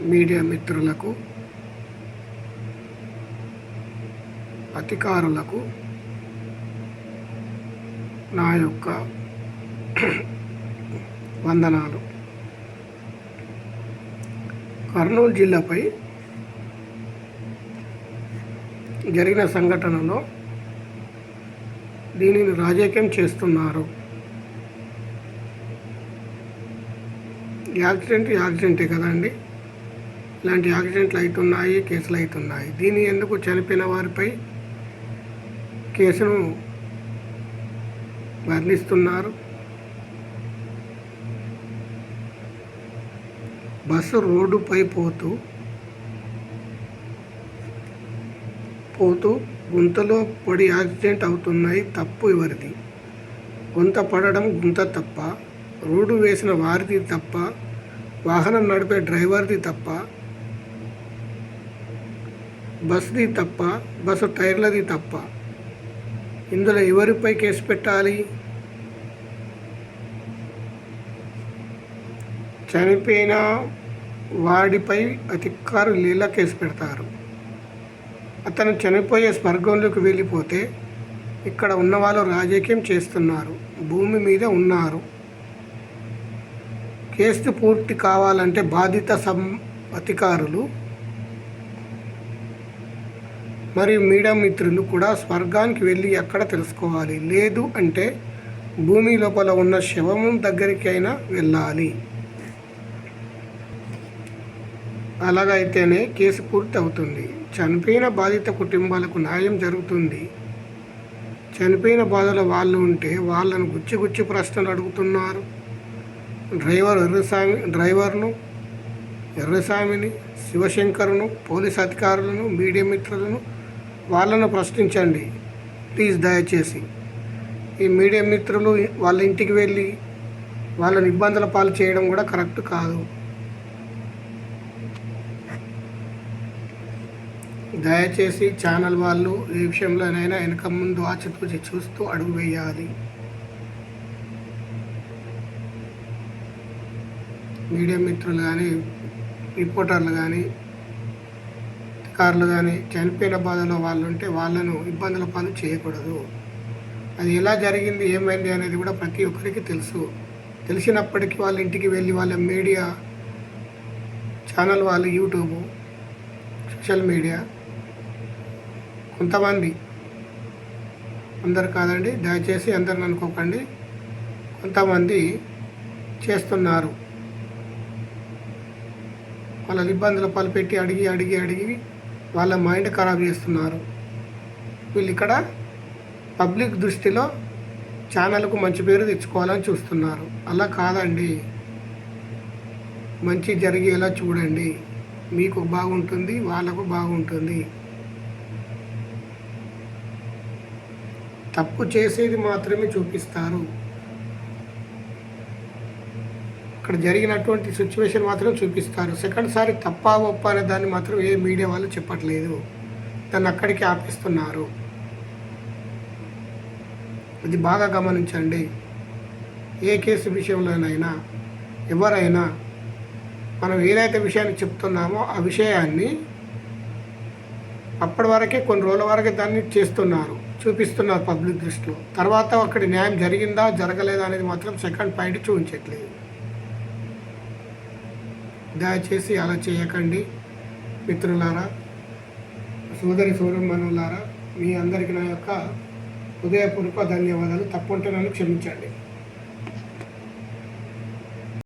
Media మిత్రులకు అధికారులకు నా యొక్క వందనాలు. కర్నూలు జిల్లాపై జరిగిన సంఘటనలో దీనిని రాజకీయం చేస్తున్నారు. యాక్సిడెంట్ యాక్సిడెంటే కదండి. ఇలాంటి యాక్సిడెంట్లు అవుతున్నాయి కేసులు అవుతున్నాయి. దీని ఎందుకు చనిపోయిన వారిపై కేసును వర్ణిస్తున్నారు? బస్సు రోడ్డుపై పోతూ పోతూ గుంతలో పడి యాక్సిడెంట్ అవుతున్నాయి తప్పు ఎవరిది? గుంత పడడం గుంత తప్ప రోడ్డు వేసిన వారిది తప్ప వాహనం నడిపే డ్రైవర్ది తప్ప బస్ది తప్ప బస్సు టైర్లది తప్ప. ఇందులో ఎవరిపై కేసు పెట్టాలి? చనిపోయిన వాడిపై అధికారులు లీల కేసు పెడతారు. అతను చనిపోయే స్వర్గంలోకి వెళ్ళిపోతే ఇక్కడ ఉన్న వాళ్ళు రాజకీయం చేస్తున్నారు. భూమి మీద ఉన్నారు. కేసు పూర్తి కావాలంటే బాధిత సం అధికారులు మరియు మీడియా మిత్రులు కూడా స్వర్గానికి వెళ్ళి ఎక్కడ తెలుసుకోవాలి? లేదు అంటే భూమి లోపల ఉన్న శవము దగ్గరికి అయినా వెళ్ళాలి. అలాగైతేనే కేసు పూర్తి అవుతుంది చనిపోయిన బాధిత కుటుంబాలకు న్యాయం జరుగుతుంది. చనిపోయిన బాధలో వాళ్ళు ఉంటే వాళ్ళను గుచ్చి గుచ్చి ప్రశ్నలు అడుగుతున్నారు. డ్రైవర్ ఎర్రస్వామి డ్రైవర్ను ఎర్రస్వామిని శివశంకర్ను పోలీస్ అధికారులను మీడియా మిత్రులను వాళ్ళను ప్రశ్నించండి. ప్లీజ్ దయచేసి. ఈ మీడియా మిత్రులు వాళ్ళ ఇంటికి వెళ్ళి వాళ్ళని ఇబ్బందుల పాలు చేయడం కూడా కరెక్ట్ కాదు. దయచేసి ఛానల్ వాళ్ళు ఏ విషయంలోనైనా వెనక ముందు ఆచితూచి చూస్తూ అడుగు వేయాలి. మీడియా మిత్రులు కానీ రిపోర్టర్లు కానీ కార్లు కానీ చనిపోయిన బాధలో వాళ్ళు ఉంటే వాళ్ళను ఇబ్బందుల పాలు చేయకూడదు. అది ఎలా జరిగింది ఏమైంది అనేది కూడా ప్రతి ఒక్కరికి తెలుసు. తెలిసినప్పటికీ వాళ్ళ ఇంటికి వెళ్ళి వాళ్ళ మీడియా ఛానల్ వాళ్ళు యూట్యూబ్ సోషల్ మీడియా కొంతమంది. అందరు కాదండి దయచేసి అందరిని అనుకోకండి. కొంతమంది చేస్తున్నారు. వాళ్ళ ఇబ్బందుల పాలు పెట్టి అడిగి అడిగి అడిగి వాళ్ళ మైండ్ ఖరాబ్ చేస్తున్నారు. వీళ్ళు ఇక్కడ పబ్లిక్ దృష్టిలో ఛానల్కు మంచి పేరు తెచ్చుకోవాలని చూస్తున్నారు. అలా కాదండి. మంచి జరిగేలా చూడండి. మీకు బాగుంటుంది వాళ్ళకు బాగుంటుంది. తప్పు చేసేది మాత్రమే చూపిస్తారు. అక్కడ జరిగినటువంటి సిచ్యువేషన్ మాత్రం చూపిస్తారు. సెకండ్ సారి తప్ప ఒప్ప అనే దాన్ని మాత్రం ఏ మీడియా వాళ్ళు చెప్పట్లేదు. దాన్ని అక్కడికి ఆపిస్తున్నారు. ఇది బాగా గమనించండి. ఏ కేసు విషయంలోనైనా ఎవరైనా మనం ఏదైతే విషయాన్ని చెప్తున్నామో ఆ విషయాన్ని అప్పటి వరకే కొన్ని రోజుల వరకే దాన్ని చేస్తున్నారు చూపిస్తున్నారు పబ్లిక్ దృష్టిలో. తర్వాత అక్కడి న్యాయం జరిగిందా జరగలేదా అనేది మాత్రం సెకండ్ పాయింట్ చూపించట్లేదు. దయచేసి అలా చేయకండి. మిత్రులారా సోదరి సోదరుమనులారా మీ అందరికీ నా యొక్క హృదయపూర్వక ధన్యవాదాలు. తప్పుంటే నన్ను క్షమించండి.